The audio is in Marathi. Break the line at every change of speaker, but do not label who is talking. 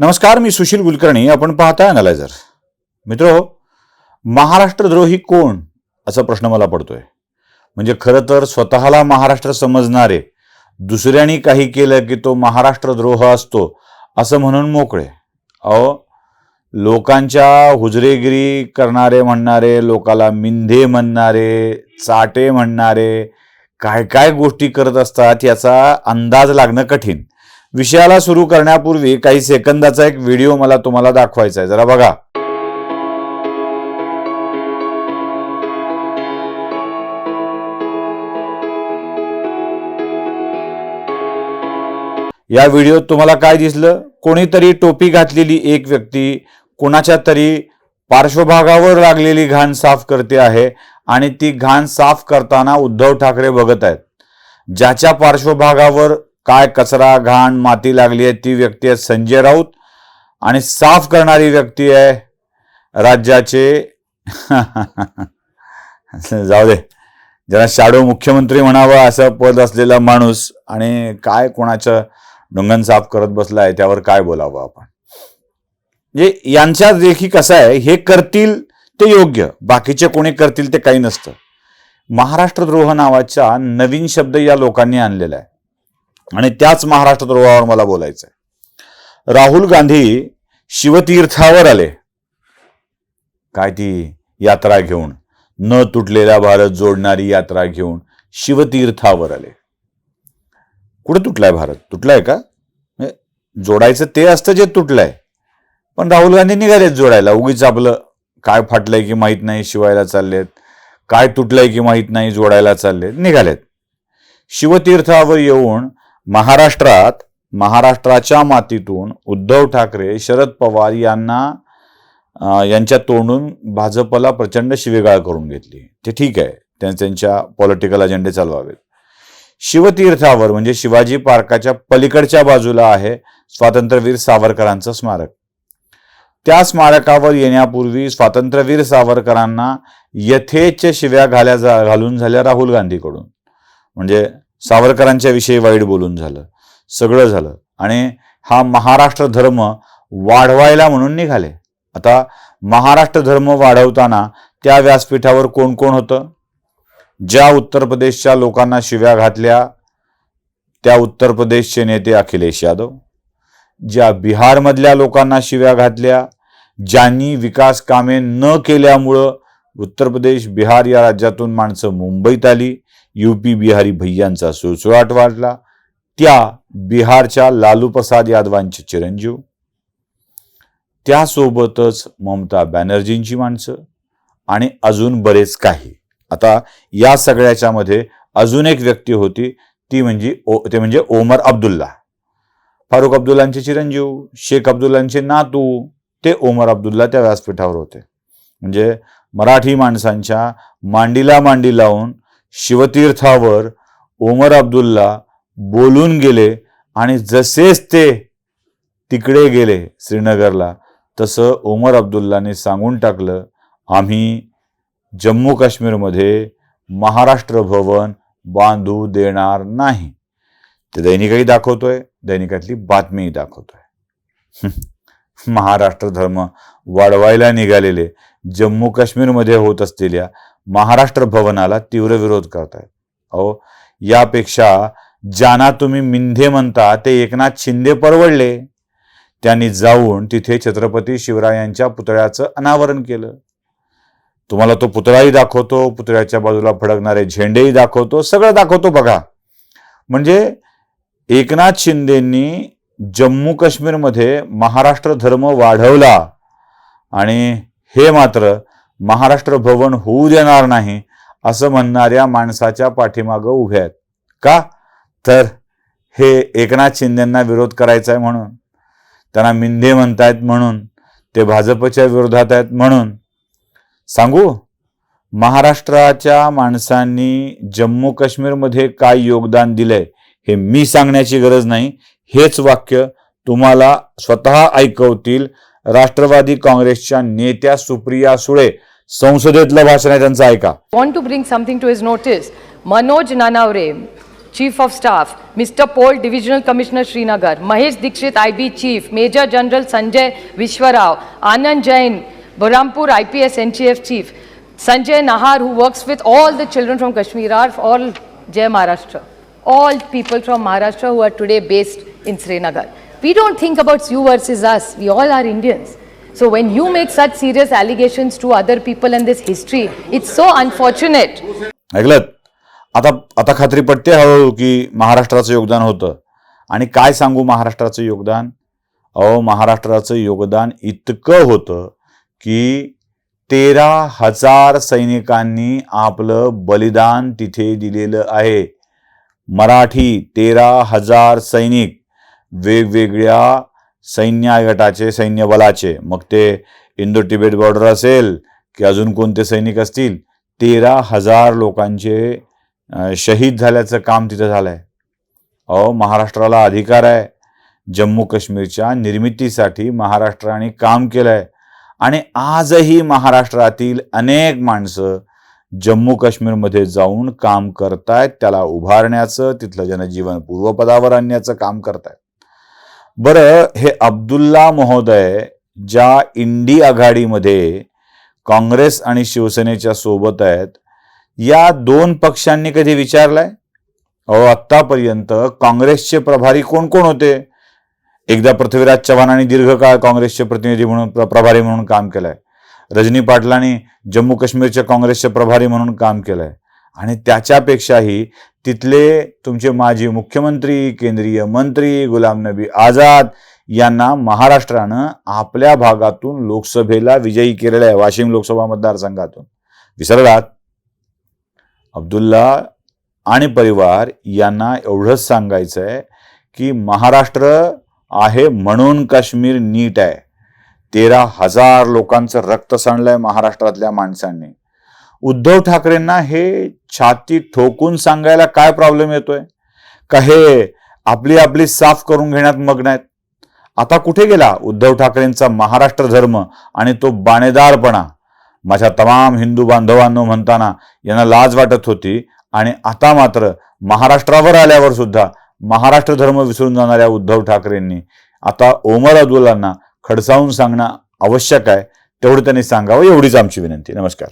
नमस्कार मी सुशील कुलकर्णी. आपण पाहताय अनालायझर मित्र महाराष्ट्रद्रोही कोण? असा प्रश्न मला पडतोय. म्हणजे खरं तर स्वतःला महाराष्ट्र समजणारे दुसऱ्यांनी काही केलं की तो महाराष्ट्रद्रोह असतो असं म्हणून मोकळे. अहो लोकांच्या हुजरेगिरी करणारे म्हणणारे लोकाला मिंधे म्हणणारे चाटे म्हणणारे काय काय गोष्टी करत असतात याचा अंदाज लागणं कठीण. विषयाला सुरू करण्यापूर्वी काही सेकंदाचा एक व्हिडिओ मला तुम्हाला दाखवायचा आहे. जरा बघा. या व्हिडिओत तुम्हाला काय दिसलं? कोणीतरी टोपी घातलेली एक व्यक्ती कोणाच्या तरी पार्श्वभागावर लागलेली घाण साफ करते आहे आणि ती घाण साफ करताना उद्धव ठाकरे बघत आहेत. ज्याच्या पार्श्वभागावर काय कचरा घाण माती लागली आहे ती व्यक्ती आहे संजय राऊत. आणि साफ करणारी व्यक्ती आहे राज्याचे जाऊ दे. ज्याला शाडो मुख्यमंत्री म्हणावं असं पद असलेला माणूस आणि काय कोणाचं डोंगण साफ करत बसलाय त्यावर काय बोलावं आपण? म्हणजे यांच्या देखी कसं आहे हे करतील ते योग्य बाकीचे कोणी करतील ते काही नसतं. महाराष्ट्रद्रोह नावाचा नवीन शब्द या लोकांनी आणलेला आहे. आणि त्याच महाराष्ट्रद्रोहावर मला बोलायचं आहे राहुल गांधी शिवतीर्थावर आले. काय ती यात्रा घेऊन? न तुटलेला भारत जोडणारी यात्रा घेऊन शिवतीर्थावर आले. कुठं तुटलाय भारत? तुटलाय का? जोडायचं ते असतं जे तुटलंय. पण राहुल गांधी निघालेत जोडायला. उगीच आपलं काय फाटलंय की माहीत नाही शिवायला चाललेत. काय तुटलंय की माहीत नाही जोडायला चाललेत. निघालेत. शिवतीर्थावर येऊन महाराष्ट्रात महाराष्ट्राच्या मातीतून उद्धव ठाकरे शरद पवार यांना यांच्या तोंडून भाजपला प्रचंड शिवेगाळ करून घेतली. ते ठीक आहे. त्यांच्या पॉलिटिकल अजेंडे चालवावेत. शिवतीर्थावर म्हणजे शिवाजी पार्काच्या पलीकडच्या बाजूला आहे स्वातंत्र्यवीर सावरकरांचं स्मारक. त्या स्मारकावर येण्यापूर्वी स्वातंत्र्यवीर सावरकरांना यथेच शिव्या घाल्या जा घालून झाल्या राहुल गांधीकडून. म्हणजे सावरकरांच्या विषयी वाईट बोलून झालं सगळं झालं. आणि हा महाराष्ट्र धर्म वाढवायला म्हणून निघाले. आता महाराष्ट्र धर्म वाढवताना त्या व्यासपीठावर कोण कोण होतं? ज्या उत्तर प्रदेशच्या लोकांना शिव्या घातल्या त्या उत्तर प्रदेशचे नेते अखिलेश यादव. ज्या बिहारमधल्या लोकांना शिव्या घातल्या ज्यांनी विकास कामे न केल्यामुळं उत्तर प्रदेश बिहार या राज्यातून माणसं मुंबईत आली यूपी बिहारी भैयांचा सुळसुळाट वाढला. त्या बिहारच्या लालू प्रसाद यादवांचे चिरंजीव. त्यासोबतच ममता बॅनर्जींची माणसं आणि अजून बरेच काही. आता या सगळ्याच्या मध्ये अजून एक व्यक्ती होती ती म्हणजे ओ ते म्हणजे ओमर अब्दुल्ला. फारुख अब्दुल्लांचे चिरंजीव शेख अब्दुल्लांचे नातू ते ओमर अब्दुल्ला त्या व्यासपीठावर होते. म्हणजे मराठी माणसांच्या मांडीला मांडी लावून शिवतीर्थावर ओमर अब्दुल्ला बोलून गेले आणि जसेच ते तिकडे गेले श्रीनगरला तसं ओमर अब्दुल्लाने सांगून टाकलं आम्ही जम्मू काश्मीरमध्ये महाराष्ट्र भवन बांधू देणार नाही. ते दैनिकही दाखवतोय दैनिकातली बातमीही दाखवतोय. महाराष्ट्र धर्म वाढवायला निघालेले जम्मू काश्मीरमध्ये होत असलेल्या महाराष्ट्र भवनाला तीव्र विरोध करतायत अहो यापेक्षा ज्यांना तुम्ही मिंधे म्हणता ते एकनाथ शिंदे परवडले. त्यांनी जाऊन तिथे छत्रपती शिवरायांच्या पुतळ्याचं अनावरण केलं. तुम्हाला तो पुतळाही दाखवतो पुतळ्याच्या बाजूला फडकणारे झेंडेही दाखवतो सगळं दाखवतो बघा. म्हणजे एकनाथ शिंदेंनी जम्मू काश्मीरमध्ये महाराष्ट्र धर्म वाढवला. आणि हे मात्र महाराष्ट्र भवन होऊ देणार नाही असं म्हणणाऱ्या माणसाच्या पाठीमागं उभे आहेत. का? तर हे एकनाथ शिंदेंना विरोध करायचा आहे म्हणून त्यांना मिंधे म्हणतायत म्हणून ते भाजपच्या विरोधात आहेत म्हणून. सांगू? महाराष्ट्राच्या माणसांनी जम्मू काश्मीरमध्ये काय योगदान दिलंय हे मी सांगण्याची गरज नाही. हेच वाक्य तुम्हाला स्वतः ऐकवतील राष्ट्रवादी काँग्रेसच्या नेत्या सुप्रिया सुळे संसदेतलं भाषण आहे त्यांचं ऐका
want to bring something to his notice. Manoj Nanavre, Chief of Staff, Mr. Paul, Divisional Commissioner Srinagar, Mahesh Dikshit, IB Chief, Major General Sanjay Vishwarao, Anand Jain, Burhampur IPS NCF Chief, Sanjay Nahar, who works with all the children from Kashmir, are all Jai Maharashtra. All people from Maharashtra who are today based in Srinagar. We don't think about you versus us, we all are Indians. So when you make such serious allegations to other people and this history, it's so unfortunate.
ऐकलं आता आता खात्री पटते हळूहळू की महाराष्ट्राचं योगदान होतं आणि काय सांगू महाराष्ट्राचं योगदान अहो महाराष्ट्राचं योगदान इतकं होतं की तेरा हजार सैनिकांनी आपलं बलिदान तिथे दिलेलं आहे मराठी तेरा हजार सैनिक वेगवेगळ्या सैन्य गटाचे सैन्य बलाचे मग ते इंडो तिबेट बॉर्डर असेल की अजून कोणते सैनिक असतील तेरा हजार लोकांचे शहीद झाल्याचं काम तिथं झालं आहे अहो महाराष्ट्राला अधिकार आहे. जम्मू काश्मीरच्या निर्मितीसाठी महाराष्ट्राने काम केलं आहे आणि आजही महाराष्ट्रातील अनेक माणसं जम्मू काश्मीरमध्ये जाऊन काम करतायत त्याला उभारण्याचं तिथलं जनजीवन पूर्वपदावर आणण्याचं काम करतायत. बरं हे अब्दुल्ला महोदय ज्या इंडी आघाडीमध्ये काँग्रेस आणि शिवसेनेच्या सोबत आहेत या दोन पक्षांनी कधी विचारलाय? अहो आत्तापर्यंत काँग्रेसचे प्रभारी कोण कोण होते? एकदा पृथ्वीराज चव्हाणांनी दीर्घकाळ काँग्रेसचे प्रतिनिधी म्हणून प्रभारी म्हणून काम केलंय. रजनी पाटलांनी जम्मू काश्मीरच्या काँग्रेसचे प्रभारी म्हणून काम केलंय. आणि त्याच्यापेक्षाही तिथले तुमचे माजी मुख्यमंत्री केंद्रीय मंत्री गुलाम नबी आझाद यांना महाराष्ट्रानं आपल्या भागातून लोकसभेला विजयी केलेलं आहे वाशिम लोकसभा मतदारसंघातून. विसरलात? अब्दुल्ला आणि परिवार यांना एवढंच सांगायचं आहे की महाराष्ट्र आहे म्हणून काश्मीर नीट आहे. तेरा हजार लोकांचं रक्त सांडलंय महाराष्ट्रातल्या माणसांनी. उद्धव ठाकरेंना हे छाती ठोकून सांगायला काय प्रॉब्लेम येतोय? का हे आपली आपली साफ करून घेण्यात मग्न आहेत? आता कुठे गेला उद्धव ठाकरेंचा महाराष्ट्र धर्म आणि तो बाणेदारपणा? माझ्या तमाम हिंदू बांधवांनो म्हणताना यांना लाज वाटत होती आणि आता मात्र महाराष्ट्रावर आल्यावर सुद्धा महाराष्ट्र धर्म विसरून जाणाऱ्या उद्धव ठाकरेंनी आता ओमर अब्दुल्लांना खडसावून सांगणं आवश्यक आहे. तेवढं त्यांनी सांगावं एवढीच आमची विनंती. नमस्कार.